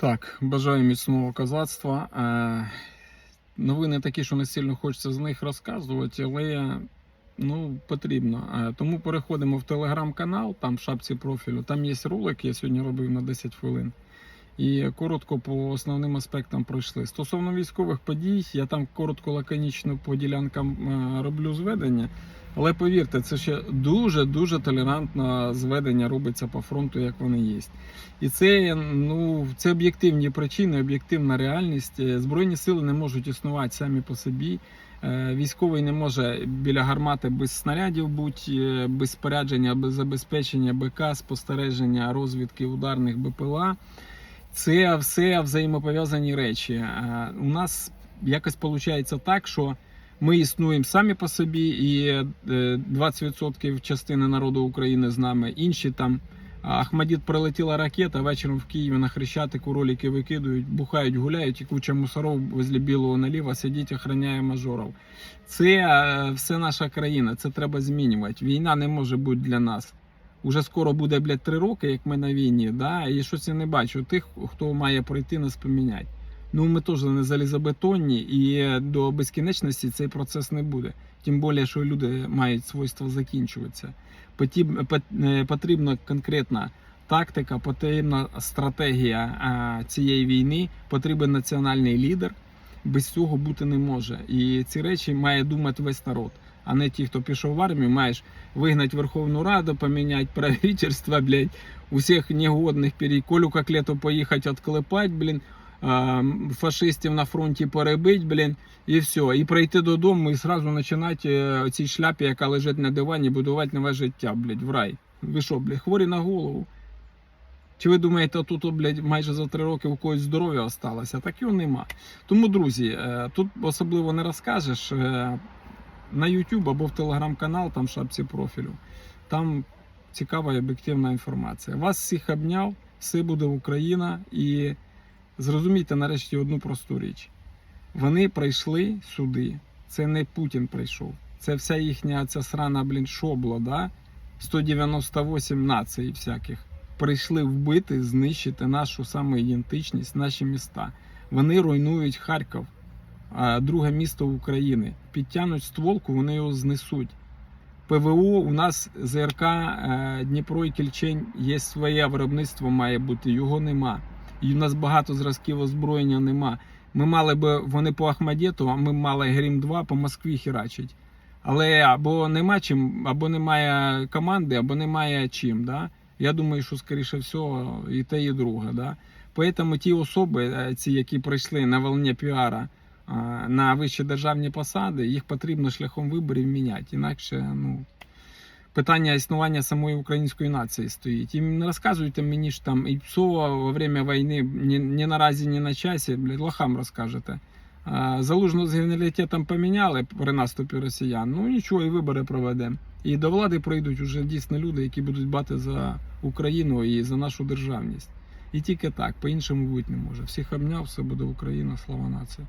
Так, бажаю міцного козацтва. Е, Новини такі, що не сильно хочеться з них розказувати, але ну, потрібно. Е, Тому переходимо в телеграм-канал, там в шапці профілю. Там є ролик, я сьогодні робив на 10 хвилин. І коротко по основним аспектам пройшли. Стосовно військових подій, я там коротко лаконічно по ділянкам е, роблю зведення. Але повірте, це ще дуже дуже толерантно зведення робиться по фронту, як вони є. І це ну це об'єктивні причини, об'єктивна реальність. Е, Збройні сили не можуть існувати самі по собі. Е, Військовий не може біля гармати без снарядів бути, без спорядження, без забезпечення БК, спостереження, розвідки ударних БПЛА. Це все взаємопов'язані речі. Е, У нас якось виходить так, що ми існуємо самі по собі, і е, 20% частини народу України з нами. Інші там Ахмадіт прилетіла ракета, вечором в Києві на Хрещатику ролики викидують, бухають, гуляють, і куча мусоров возле білого наліва сидить, охороняє мажоров. Це е, все наша країна, це треба змінювати. Війна не може бути для нас. Уже скоро буде, блядь, три роки, як ми на війні, да? і щось я не бачу тих, хто має пройти нас поміняти. Ну, ми теж не залізобетонні, і до безкінечності цей процес не буде. Тим більше, що люди мають свойство закінчуватися. Е, Потрібна конкретна тактика, потрібна стратегія цієї війни, потрібен національний лідер. Без цього бути не може. І ці речі має думати весь народ, а не ті, хто пішов в армію, маєш вигнати Верховну Раду, поміняти правительство, блядь, усіх негодних перейти, Колю Коклету поїхати відклепати, блін, фашистів на фронті перебити, блін, і все. І прийти додому і зразу починати е, цій шляпі, яка лежить на дивані, будувати нове життя, блядь, в рай. Ви що, блядь, хворі на голову? Чи ви думаєте, тут, блядь, майже за три роки у когось здоров'я осталося? Так його нема. Тому, друзі, е, тут особливо не розкажеш. На YouTube або в телеграм-канал, там в шапці профілю. Там цікава і об'єктивна інформація. Вас всіх обняв, все буде Україна. І зрозумійте нарешті одну просту річ. Вони прийшли сюди. Це не Путін прийшов. Це вся їхня ця срана, блін, шобла, да? 198 націй всяких прийшли вбити, знищити нашу самоідентичність, наші міста. Вони руйнують Харків, друге місто України. Підтягнуть стволку, вони його знесуть. ПВО у нас ЗРК е, Дніпро і Кільчень є своє виробництво, має бути, його нема. І у нас багато зразків озброєння нема. Ми мали би вони по Ахмадєту, а ми мали Грім 2 по Москві херачить. Але або нема чим, або немає команди, або немає чим. Да? Я думаю, що скоріше всього і те, і друге. Да? Поэтому ті особи, е, ці, які прийшли на волні піара на вищі державні посади, їх потрібно шляхом виборів міняти. Інакше ну, питання існування самої української нації стоїть. І не розказуйте мені що там і ПСО во время війни ні, ні наразі, ні на часі, блядь, лохам розкажете. Залужну з генералітетом поміняли при наступі росіян. Ну нічого, і вибори проведемо. І до влади прийдуть уже дійсно люди, які будуть бати за Україну і за нашу державність. І тільки так, по-іншому бути не може. Всіх обняв, все буде Україна, слава нації.